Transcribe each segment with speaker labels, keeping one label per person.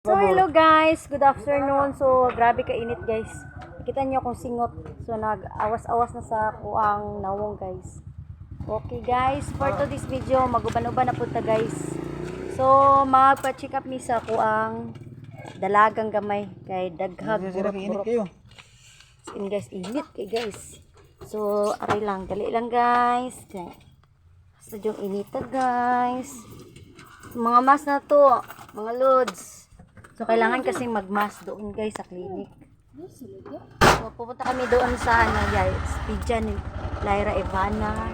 Speaker 1: So, hello guys. Good afternoon. So, grabe ka init guys. Kita niyo kung singot. So, nag-awas-awas na sa kuang nawong guys. Okay guys, for to this video, maguban-uban na punta guys. So, magpa-check up mi sa kuang dalagang gamay kay daghag burok-burok.
Speaker 2: kayo.
Speaker 1: In guys, init kay guys. So, aray lang, dali lang guys. Basta yung inita guys. Mga mas na to, mga loads. So, kailangan kasi mag-mask doon guys sa clinic. So, pupunta kami doon sa ano Pidya ni Lyra Ivana.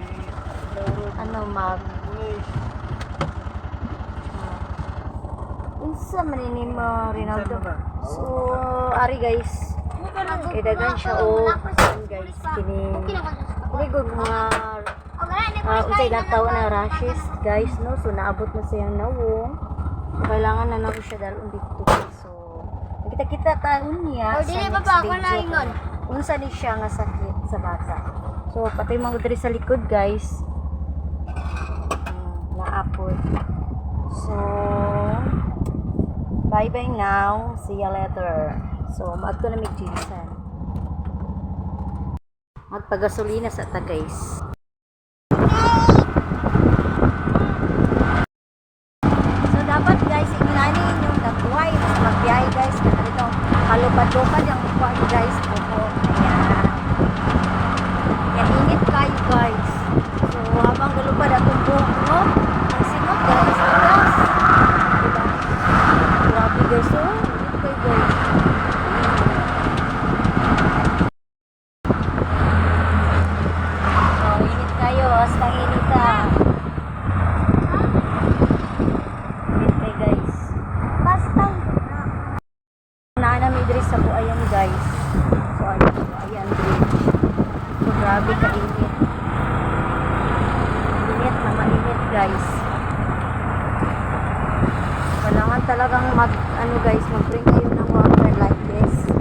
Speaker 1: Ano, mag... Unsa man ini mo Rinaldo. So, ari guys. Kay dagan siya o guys kini. Kini gud mga uh, unsay lataw na rashes guys no. So naabot na siyang nawong. Kailangan na nato siya dalon dito guys. So kita-kita taon niya
Speaker 3: Oh,
Speaker 1: sa
Speaker 3: dili ba ba ako na ingon?
Speaker 1: Unsa ni siya nga sakit sa bata. So patay mga diri sa likod guys. Hmm, naapod. So bye bye now. See you later. So maadto na mig Jinsan. Magpagasolina sa ta guys. So dapat guys, ingilani yung datuway mas magbiyahe guys. Kaya dito, kalupad-lupad yung kuha guys. Opo, ayan. Yan init kayo guys. So habang galupad atong buhok no, ang sinot guys, guys. Diba? Grabe guys, oh. Init kayo guys. So, init kayo, hasta inita. Init kayo guys. Basta. Nana may diri sa buayan guys. So, ano, buayan bridge. So, grabe ka init. Na mainit guys. Kailangan talagang mag, ano guys, mag-bring kayo ng water like this.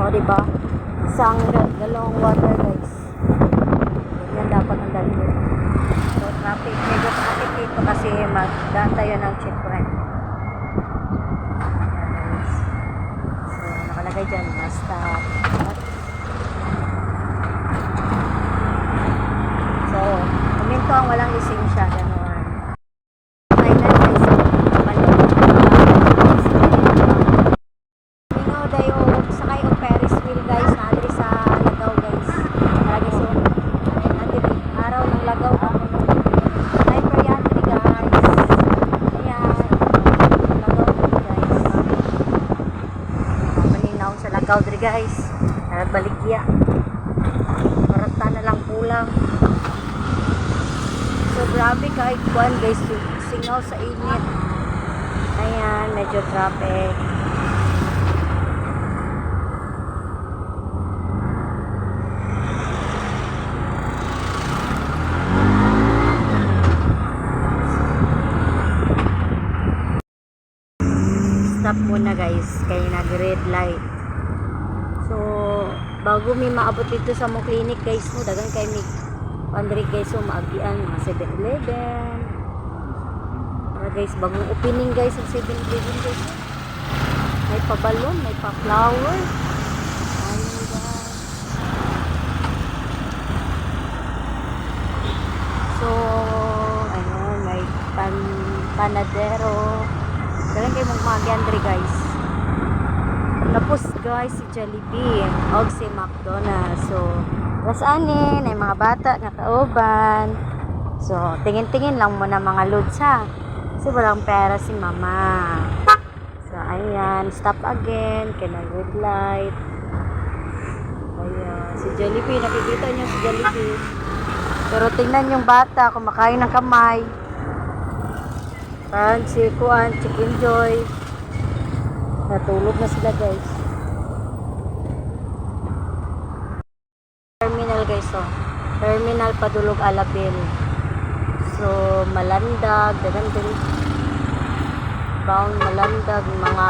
Speaker 1: O, di ba? Isang da- dalawang water guys. Yan dapat ang dalhin. So, traffic. Medyo traffic dito kasi magdaan tayo ng checkpoint. Guys. So, nakalagay dyan, basta. So, kuminto ang walang lisensya, gano'n. Thailand guys, balon. Mino dayo sakay og Ferris wheel guys, na diri sa Lagaw guys. Lagi so, na diri araw ng Lagaw ako. Ay periatry guys. Ayan. Lagaw diri guys. Malinaw sa Lagaw diri guys. At baligya. Marata na lang kulang. Grabe kahit kuan guys, singaw sa init. Ayan, medyo traffic. Stop muna guys, kaya nag-red light. So, bago mi maabot dito sa mong clinic guys mo, dagan kay mi Pandri guys, so maagian mga 7-Eleven. Para guys, bagong opening guys ang 7-Eleven guys. May pa-balon, may pa-flower. Ayun guys. So, ayun, may pan panadero. Dagan kayo mong maagian diri guys. Tapos guys, si Jollibee o si McDonald's. So, Rasanin, ay mga bata nga kauban. So, tingin-tingin lang muna mga loads ha. Kasi walang pera si mama. So, ayan. Stop again. Kaya red light. Ayan. Si Jollibee. Nakikita niyo si Jollibee. Pero tingnan yung bata. Kumakain ng kamay. Pan, si Kuan, Chicken Joy. Natulog na sila guys. Terminal guys oh. Terminal Padulog Alabel. So malandag, dagan din bound malandag mga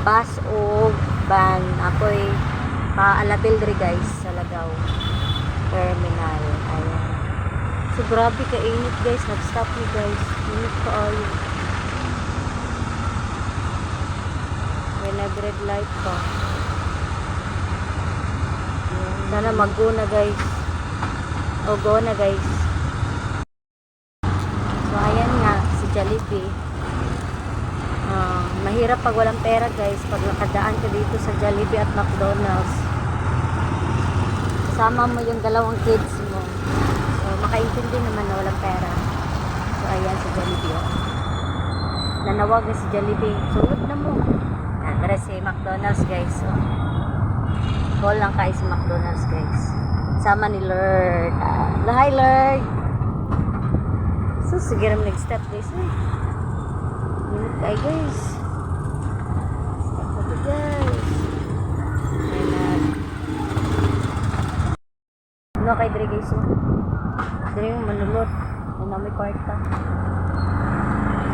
Speaker 1: bus o van ako'y pa Alabel diri guys sa Lagaw. Terminal. Ayan. So grabe ka init guys, nag-stop ni guys. Init pa ayo. nag-red light pa. Sana mag-go guys. O go na guys. So ayan nga, si Jollibee. Ah, mahirap pag walang pera guys, pag nakadaan ka dito sa Jollibee at McDonald's. Kasama mo yung dalawang kids mo. So makaintindi naman na walang pera. So ayan si Jollibee. Oh. Nanawag na si Jollibee. Sunod na mo. Yan, tara si McDonald's guys. Oh. Call lang kayo si McDonald's guys. Sama ni Lord. Ah, hi Lord. So sige ram nag-step guys. Eh. Minute kayo guys. Step guys. Ano kay Dre guys? Dre yung manulot. Ano na may kwarta.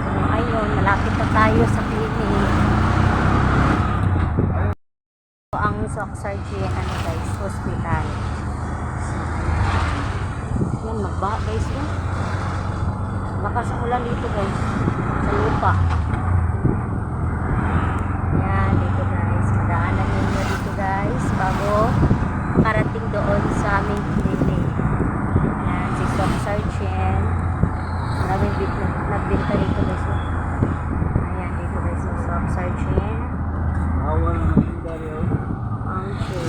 Speaker 1: So ayun, malapit na tayo sa clinic. So, ang Soc Surgery, ano guys, hospital. Yan, magbaha guys. Yan. Lakas ang ulan dito guys. Sa lupa. Yan, dito guys. Madaanan ninyo dito guys. Bago karating doon sa aming clinic. Yan, si Soc Surgeon. Maraming na nagbinta dito guys. Ayan, dito guys. Si Soc Surgeon.
Speaker 2: Awan naman yung Dario.
Speaker 1: Okay.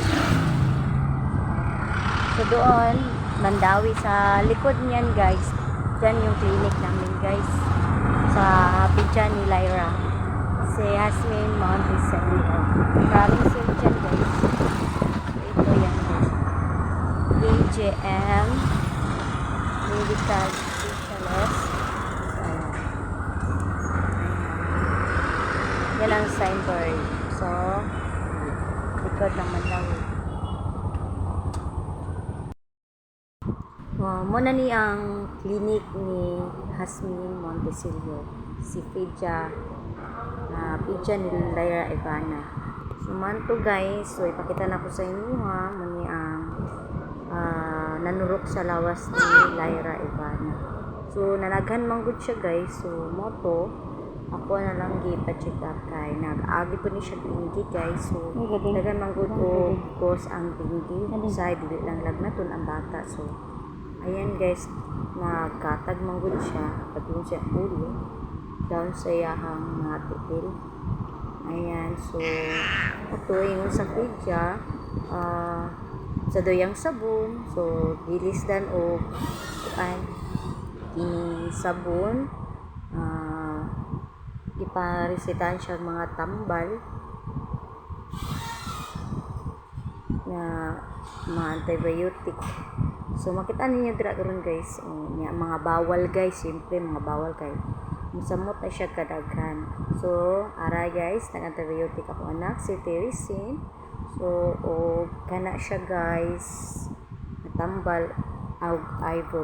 Speaker 1: So doon, Mandawi sa likod niyan guys. Diyan yung clinic namin guys. Sa Pijan ni Lyra. Si Hasmin Monticello. Maraming sale dyan guys. Ito yan guys. AJM Medical Specialist. Yan ang signboard. So, likod ng Oh, muna ni ang clinic ni Hasmin Montesilio, si Fidja, na Fidja ni Lyra Ivana. So, man to guys, so ipakita na ko sa inyo ha, muni ang ah, nanurok sa lawas ni Lyra Ivana. So, nanaghan man gud siya guys, so moto, ako na lang gipa-check up kay nag-agi po ni siya tinggi guys so dagan man gud o cause ang tinggi sa dili lang lagnaton ang bata so ayan guys. Nagkatag man gud siya. Patungod siya ulo down sa iyahang mga titil ayan so ito yung sa kidya ah sa doyang sabon. So bilis dan o kuan kini sabon ah iparesetahan siya mga tambal. Na mga antibiotic so makita ninyo dira karon guys. O, nya, mga bawal guys. Siyempre mga bawal kay musamot na siya kadaghan. So ara guys. Nag antibiotic ako anak. Si Teresin so o kana siya guys. Natambal og ivory